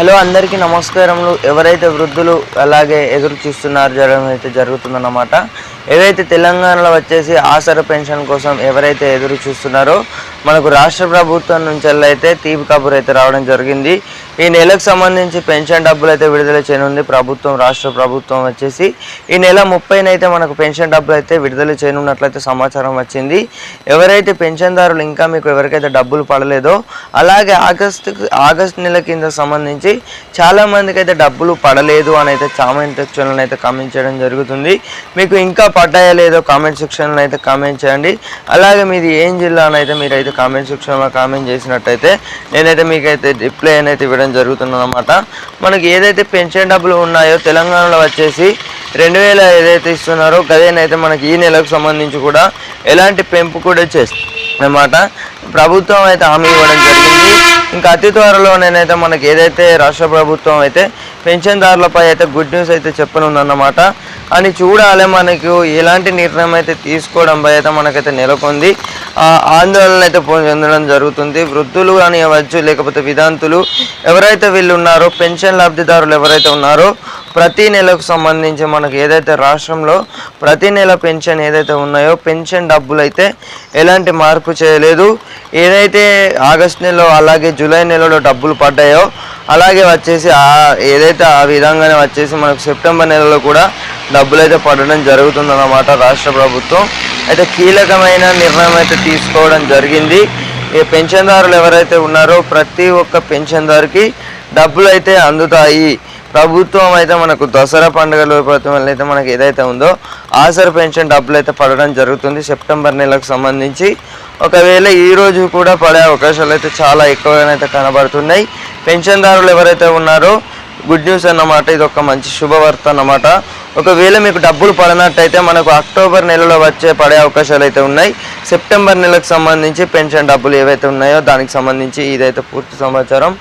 Hello అందరికీ నమస్కారములు. ఎవరైతే వృద్ధులు అలాగే ఎదురు చూస్తున్నారు జరగడం అయితే జరుగుతుందన్నమాట. ఏదైతే తెలంగాణలో వచ్చేసి ఆసర పెన్షన్ కోసం ఎవరైతే ఎదురు చూస్తున్నారో మనకు రాష్ట్ర ప్రభుత్వం నుంచి అయితే తీపి కబుర్ అయితే రావడం జరిగింది. ఈ నెలకు సంబంధించి పెన్షన్ డబ్బులు అయితే విడుదల చేయనుంది ప్రభుత్వం రాష్ట్ర ప్రభుత్వం వచ్చేసి. ఈ నెల ముప్పైన అయితే మనకు పెన్షన్ డబ్బులు అయితే విడుదల చేయనున్నట్లయితే సమాచారం వచ్చింది. ఎవరైతే పెన్షన్దారులు ఇంకా మీకు ఎవరికైతే డబ్బులు పడలేదో అలాగే ఆగస్టు ఆగస్ట్ నెల కింద సంబంధించి చాలామందికి అయితే డబ్బులు పడలేదు అని అయితే కామెంట్ సెక్షన్లో అయితే కామెంట్ చేయడం జరుగుతుంది. మీకు ఇంకా పడ్డాయా లేదో కామెంట్ సెక్షన్లో అయితే కామెంట్ చేయండి. అలాగే మీది ఏం జిల్లా అని అయితే మీరైతే కామెంట్ సెక్షన్లో కామెంట్ చేసినట్టయితే నేనైతే మీకైతే రిప్లై అనేది ఇవ్వడం జరుగుతుందన్నమాట. మనకి ఏదైతే పెన్షన్ డబ్బులు ఉన్నాయో తెలంగాణలో వచ్చేసి రెండు వేల ఏదైతే ఇస్తున్నారో గదేనైతే మనకి ఈ నెలకు సంబంధించి కూడా ఎలాంటి పెంపు కూడా చేస్తుంది అన్నమాట. ప్రభుత్వం అయితే హామీ ఇవ్వడం జరిగింది. ఇంకా అతి త్వరలోనేనైతే మనకి ఏదైతే రాష్ట్ర ప్రభుత్వం అయితే పెన్షన్దారులపై అయితే గుడ్ న్యూస్ అయితే చెప్పనుందన్నమాట. అని చూడాలి మనకు ఎలాంటి నిర్ణయం అయితే తీసుకోవడంపై అయితే మనకైతే నెలకొంది. ఆందోళన అయితే చెందడం జరుగుతుంది. వృద్ధులు కానివ్వచ్చు లేకపోతే విధాంతులు ఎవరైతే వీళ్ళు ఉన్నారో పెన్షన్ లబ్ధిదారులు ఎవరైతే ఉన్నారో ప్రతి నెలకు సంబంధించి మనకు ఏదైతే రాష్ట్రంలో ప్రతి నెల పెన్షన్ ఏదైతే ఉన్నాయో పెన్షన్ డబ్బులు అయితే ఎలాంటి మార్పు చేయలేదు. ఏదైతే ఆగస్ట్ నెలలో అలాగే జూలై నెలలో డబ్బులు పడ్డాయో అలాగే వచ్చేసి ఏదైతే ఆ విధంగానే వచ్చేసి మనకు సెప్టెంబర్ నెలలో కూడా డబ్బులు అయితే పడడం జరుగుతుందన్నమాట రాష్ట్ర ప్రభుత్వం. అయితే కీలకమైన నిర్ణయం అయితే తీసుకోవడం జరిగింది. ఈ పెన్షన్దారులు ఎవరైతే ఉన్నారో ప్రతి ఒక్క పెన్షన్దారుకి డబ్బులు అయితే అందుతాయి. ప్రభుత్వం అయితే మనకు దసరా పండుగ లోపల అయితే మనకు ఏదైతే ఉందో ఆసర పెన్షన్ డబ్బులు అయితే పడడం జరుగుతుంది. సెప్టెంబర్ నెలకు సంబంధించి ఒకవేళ ఈ రోజు కూడా పడే అవకాశాలు అయితే చాలా ఎక్కువగానైతే కనబడుతున్నాయి. పెన్షన్దారులు ఎవరైతే ఉన్నారో గుడ్ న్యూస్ అన్నమాట ఇది ఒక మంచి శుభవార్త అన్నమాట. ఒకవేళ మీకు డబ్బులు పడినట్టయితే మనకు అక్టోబర్ నెలలో వచ్చే పడే అవకాశాలు అయితే ఉన్నాయి. సెప్టెంబర్ నెలకు సంబంధించి పెన్షన్ డబ్బులు ఏవైతే ఉన్నాయో దానికి సంబంధించి ఇదైతే పూర్తి సమాచారం.